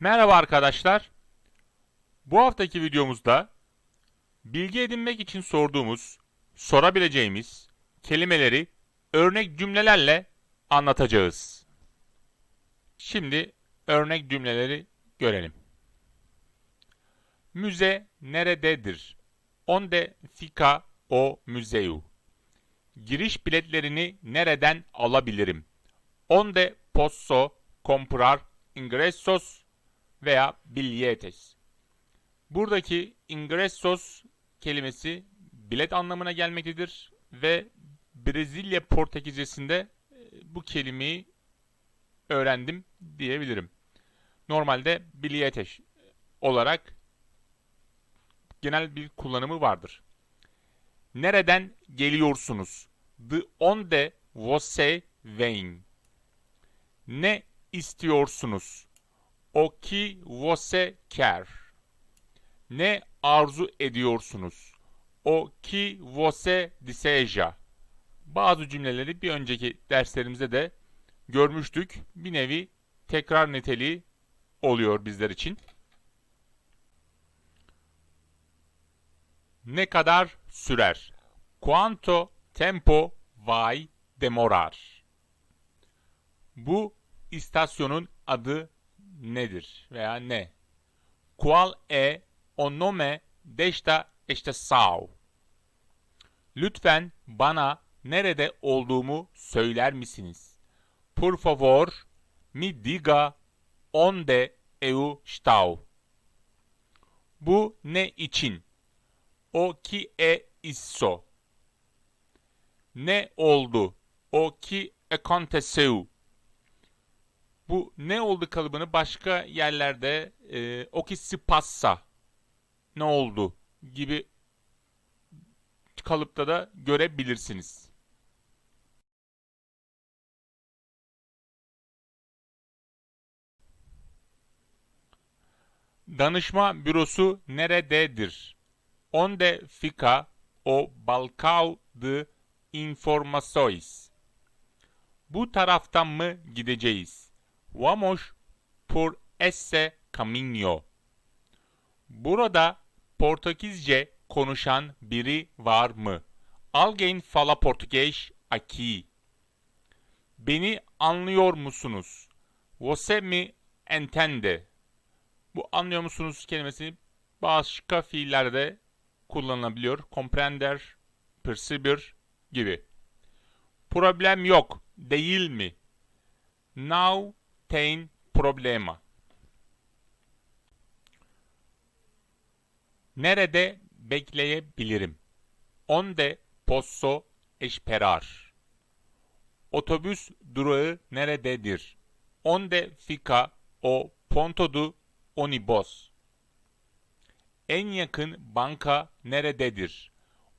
Merhaba arkadaşlar. Bu haftaki videomuzda bilgi edinmek için sorduğumuz, sorabileceğimiz kelimeleri örnek cümlelerle anlatacağız. Şimdi örnek cümleleri görelim. Müze nerededir? Onde fica o museu? Giriş biletlerini nereden alabilirim? Onde posso comprar ingressos veya billetes. Buradaki ingressos kelimesi bilet anlamına gelmektedir ve Brezilya Portekizcesinde e, bu kelimeyi öğrendim diyebilirim. Normalde billetes olarak genel bir kullanımı vardır. Nereden geliyorsunuz? De onde você vem? Ne istiyorsunuz? O que você quer? Ne arzu ediyorsunuz? O que você deseja? Bazı cümleleri bir önceki derslerimizde de görmüştük. Bir nevi tekrar niteliği oluyor bizler için. Ne kadar sürer? Quanto tempo vai demorar? Bu istasyonun adı nedir veya ne? Qual é o nome desta estação? Lütfen bana nerede olduğumu söyler misiniz? Por favor, me diga onde eu estou. Bu ne için? O que é isso? Ne oldu? O que aconteceu? Bu ne oldu kalıbını başka yerlerde e, o que se passa ne oldu gibi kalıpta da görebilirsiniz. Danışma bürosu nerededir? Onde fica o balcão de informações? Bu taraftan mı gideceğiz? Vamos por esse caminho. Burada Portekizce konuşan biri var mı? Alguém fala português aqui? Beni anlıyor musunuz? Você me entende? Bu anlıyor musunuz kelimesi başka fiillerde kullanılabiliyor. Comprender, perceber gibi. Problem yok, değil mi? Now tem problema. Nerede bekleyebilirim? Onde posso esperar? Otobüs durağı nerededir? Onde fica o ponto do ônibus? En yakın banka nerededir?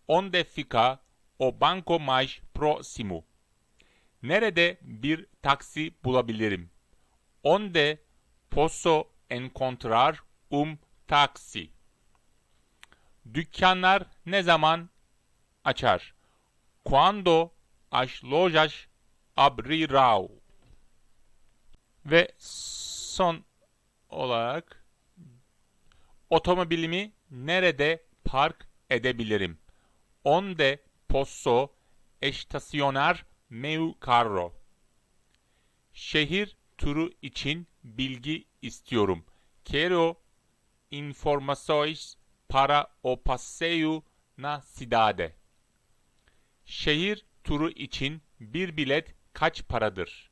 Onde fica o banco mais próximo? Nerede bir taksi bulabilirim? Onde posso encontrar um taxi? Dükkanlar ne zaman açar? Quando as lojas abrirão? Ve son olarak otomobilimi nerede park edebilirim? Onde posso estacionar meu carro? Şehir turu için bilgi istiyorum. Quero informações para o passeio na cidade. Şehir turu için bir bilet kaç paradır?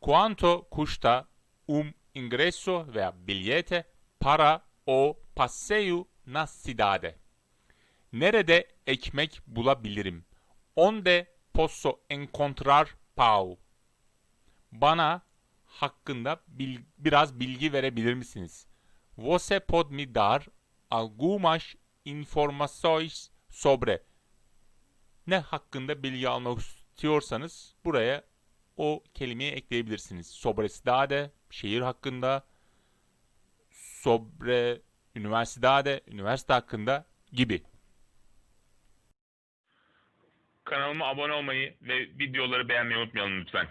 Quanto custa um ingresso veya bilhete para o passeio na cidade? Nerede ekmek bulabilirim? Onde posso encontrar pão? Bana hakkında bil- biraz bilgi verebilir misiniz? Você pode me dar algumas informações sobre ne hakkında bilgi almak istiyorsanız buraya o kelimeyi ekleyebilirsiniz. Sobre cidade, şehir hakkında, sobre universidade, üniversite hakkında gibi. Kanalıma abone olmayı ve videoları beğenmeyi unutmayalım lütfen.